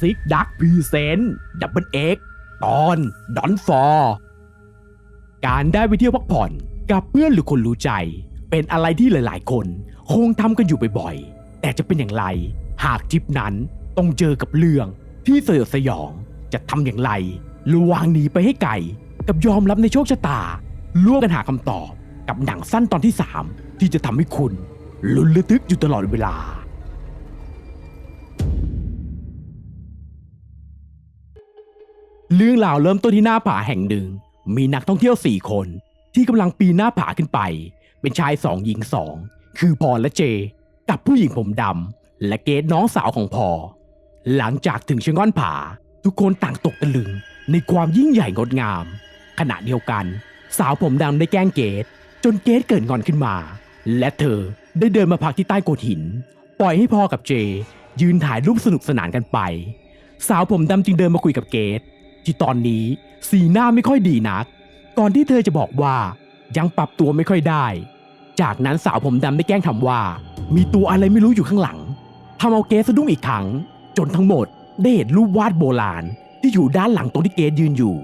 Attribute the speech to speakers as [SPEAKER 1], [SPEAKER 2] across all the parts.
[SPEAKER 1] ซิกดักพรีเซนต์ดับเบิลเอ็กตอนดอนฟอร์การได้ไปเที่ยวพักผ่อนกับเพื่อนหรือคนรู้ใจ เป็นอะไรที่หลายๆ คน คงทำกันอยู่บ่อยๆ แต่จะเป็นอย่างไร หากทริปนั้นต้องเจอกับเรื่องที่สยดสยองจะทำอย่างไรหระหวางหนีไปให้ไกลกับยอมรับในโชคชะตาร่วมกันหาคำตอบกับหนังสั้นตอนที่ 3 ที่จะทำให้คุณลุ้นระทึกอยู่ตลอดเวลา เรื่องราวเริ่มต้นที่หน้าผาแห่งหนึ่ง มีนักท่องเที่ยวสี่คน ที่กำลังปีนหน้าผาขึ้นไป เป็นชายสองหญิงสองคือพอและเจ กับผู้หญิงผมดำและเกดน้องสาวของพอ หลังจากถึงเชิงก้อนผา ทุกคนต่างตกตะลึงในความยิ่งใหญ่งดงาม ขณะเดียวกัน สาวผมดำได้แกล้งเกดจนเกดเกิดงอนขึ้นมา และเธอได้เดินมาพักที่ใต้โขดหิน ปล่อยให้พอกับเจ ยืนถ่ายรูปสนุกสนานกันไป สาวผมดำจึงเดินมาคุยกับเกด ที่ตอนนี้สีหน้าไม่ค่อยดีนัก ก่อนที่เธอจะบอกว่ายังปรับตัวไม่ค่อยได้ จากนั้นสาวผมดำได้แกล้งทำว่า มีตัวอะไรไม่รู้อยู่ข้างหลังทำเอาเกดสะดุ้งอีกครั้ง จนทั้งหมดได้เห็นรูปวาดโบราณ ที่อยู่ด้านหลังตรงที่เกดยืนอยู่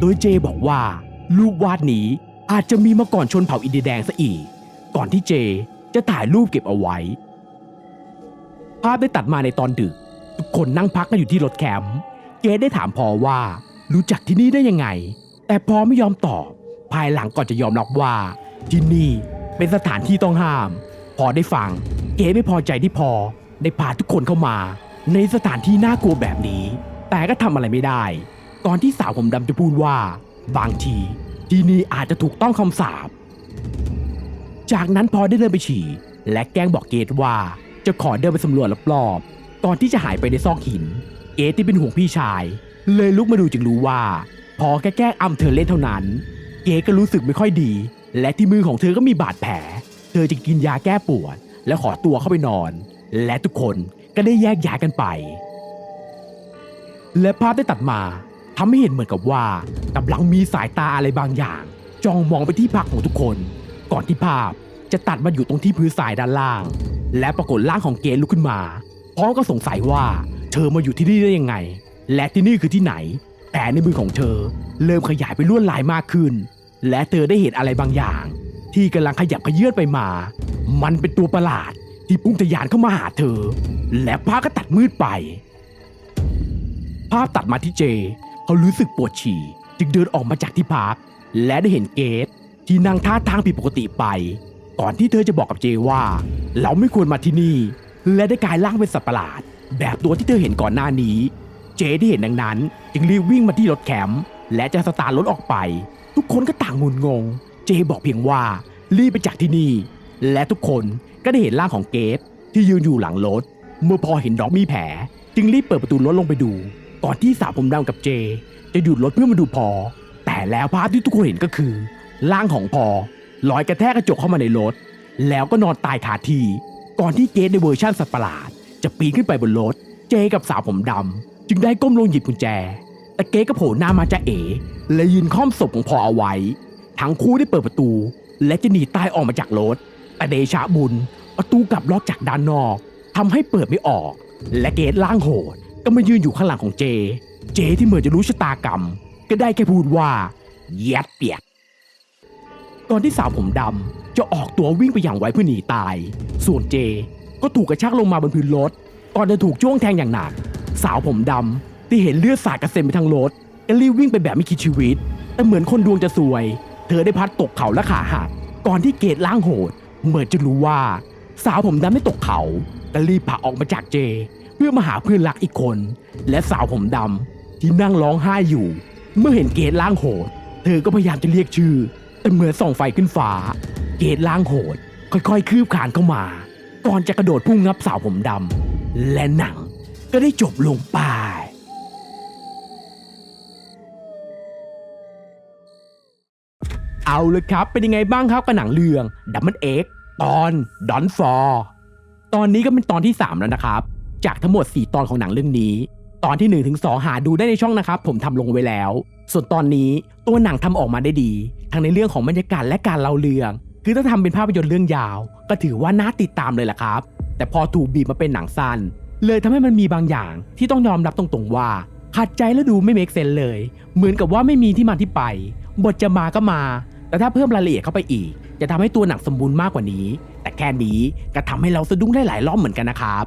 [SPEAKER 1] โดยเจบอกว่า รูปวาดนี้อาจจะมีมาก่อนชนเผ่าอินเดียแดงซะอีก ก่อนที่เจจะถ่ายรูปเก็บเอาไว้ ภาพได้ตัดมาในตอนดึก ทุกคนนั่งพักกันอยู่ที่รถแคมป์เกดได้ถามพอว่า รู้จักที่นี่ได้ยังไง แต่พอไม่ยอมตอบ ภายหลังก่อนจะยอมรับว่า ที่นี่เป็นสถานที่ต้องห้าม พอได้ฟัง เกดไม่พอใจที่พอได้พาทุกคนเข้ามา ในสถานที่น่ากลัวแบบนี้ แต่ก็ทำอะไรไม่ได้ ก่อนที่สาวผมดำจะพูดว่า บางที ที่นี่อาจจะถูกต้องคำสาปจากนั้นพอได้เดินไปฉี่ และแกล้งบอกเกดว่า จะขอเดินไปสำรวจรอบๆก่อนที่จะหายไปในซอกหิน เกดที่เป็นห่วงพี่ชาย เลยลุกมาดูจึงรู้ว่า พอแค่แกล้งอำเธอเล่นเท่านั้น เกดก็รู้สึกไม่ค่อยดี และที่มือของเธอก็มีบาดแผล เธอจึงกินยาแก้ปวด และขอตัวเข้าไปนอน และทุกคนก็ได้แยกย้ายกันไป และภาพได้ตัดมาทำให้เห็นเหมือนกับว่ากำลังมีสายตาอะไรบางอย่าง จ้องมองไปที่พักของทุกคน ก่อนที่ภาพจะตัดมาอยู่ตรงที่พื้นทรายด้านล่าง และปรากฏร่างของเกณลุกขึ้นมาพร้อมก็สงสัยว่า เธอมาอยู่ที่นี่ได้ยังไง และที่นี่คือที่ไหน แต่ในมือของเธอ เริ่มขยายไปลวดลายมากขึ้น และเธอได้เห็นอะไรบางอย่าง ที่กำลังขยับขยื่นไปมา มันเป็นตัวประหลาดที่พุ่งทะยานเข้ามาหาเธอ และภาพก็ตัดมืดไป ภาพตัดมาที่เจ เขารู้สึกปวดฉี่ จึงเดินออกมาจากที่พัก และได้เห็นเกตที่นั่งท่าทางผิดปกติไปก่อนที่เธอจะบอกกับเจว่า เราไม่ควรมาที่นี่ และได้กลายร่างเป็นสัตว์ประหลาด แบบตัวที่เธอเห็นก่อนหน้านี้ เจที่เห็นดังนั้น จึงรีบวิ่งมาที่รถแคมป์และจะสตาร์ทรถออกไป ทุกคนก็ต่างงุนงง เจบอกเพียงว่ารีบไปจากที่นี่ และทุกคนก็ได้เห็นร่างของเกตที่ยืนอยู่หลังรถ เมื่อพอเห็นน้องมีแผล จึงรีบเปิดประตูรถลงไปดู ก่อนที่สาวผมดำกับเจ จะหยุดรถเพื่อมาดูพอ แต่แล้วภาพที่ทุกคนเห็นก็คือร่างของพอลอยกระแทกกระจกเข้ามาในรถ แล้วก็นอนตายคาที่ก่อนที่เกตในเวอร์ชั่นสัตว์ประหลาด จะปีนขึ้นไปบนรถ เจกับสาวผมดำ จึงได้ก้มลงหยิบกุญแจ แต่เกตก็โผล่หน้ามาจะเอ๋และยืนค้อมศพของพอเอาไว้ ทั้งคู่ได้เปิดประตู และจะหนีตายออกมาจากรถ แต่เดชะบุญ ประตูกลับล็อกจากด้านนอกทำให้เปิดไม่ออก และเกตล่างโหด ก็มายืนอยู่ข้างหลังของเจ เจที่เหมือนจะรู้ชะตากรรม ก็ได้แค่พูดว่าแยดเปียกก่อนที่สาวผมดำจะออกตัววิ่งไปอย่างไวเพื่อหนีตาย ส่วนเจ ก็ถูกกระชากลงมาบนพื้นรถ ก่อนจะถูกจ้วงแทงอย่างหนัก สาวผมดำที่เห็นเลือดสาดกระเซ็นไปทั้งรถก็รีบวิ่งไปแบบไม่คิดชีวิต แต่เหมือนคนดวงจะซวย เธอได้พัดตกเขาและขาหักก่อนที่เกตล่างโหด เหมือนจะรู้ว่า สาวผมดำไม่ตกเขาก็รีบพาออกมาจากเจ เพื่อมาหาเพื่อนรักอีกคน และสาวผมดำที่นั่งร้องไห้อยู่ เมื่อเห็นเกตล่างโหด เธอก็พยายามจะเรียกชื่อ แต่เหมือนส่องไฟขึ้นฟ้า เกตล่างโหด ค่อยๆ คืบคานเข้ามา ก่อนจะกระโดดพุ่งงับสาวผมดำและหนัง ก็ได้จบลงไปเอาเลยครับ เป็นยังไงบ้างครับกับหนังเรื่องดัมเบิลเอ็กตอนดอนฟอร์ตอนนี้ก็เป็นตอนที่ 3 แล้วนะครับ จากทั้งหมด 4 ตอนของหนังเรื่องนี้ ตอนที่ 1 ถึง 2 หาดูได้ในช่องนะครับ ผมทำลงไว้แล้ว ส่วนตอนนี้ตัวหนังทำออกมาได้ดี ทั้งในเรื่องของบรรยากาศและการเล่าเรื่อง คือถ้าทำเป็นภาพยนตร์เรื่องยาว ก็ถือว่าน่าติดตามเลยแหละครับ แต่พอถูกบีบมาเป็นหนังสั้น เลยทำให้มันมีบางอย่างที่ต้องยอมรับตรงๆว่าขัดใจและดูไม่เมกเซนเลย เหมือนกับว่าไม่มีที่มาที่ไป บทจะมาก็มา แต่ถ้าเพิ่มรายละเอียดเข้าไปอีก จะทำให้ตัวหนังสมบูรณ์มากกว่านี้ แต่แค่นี้ก็ทำให้เราสะดุ้งได้หลายรอบเหมือนกันนะครับ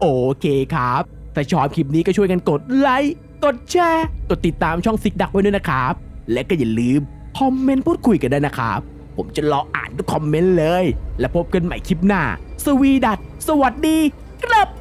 [SPEAKER 1] โอเคครับถ้าชอบคลิปนี้ก็ช่วยกันกดไลค์กดแชร์กดติดตามช่องซิกดักไว้ด้วยนะครับ และก็อย่าลืมคอมเมนต์พูดคุยกันได้นะครับ ผมจะรออ่านทุกคอมเมนต์เลย และพบกันใหม่คลิปหน้า สวีดัตสวัสดี ครับ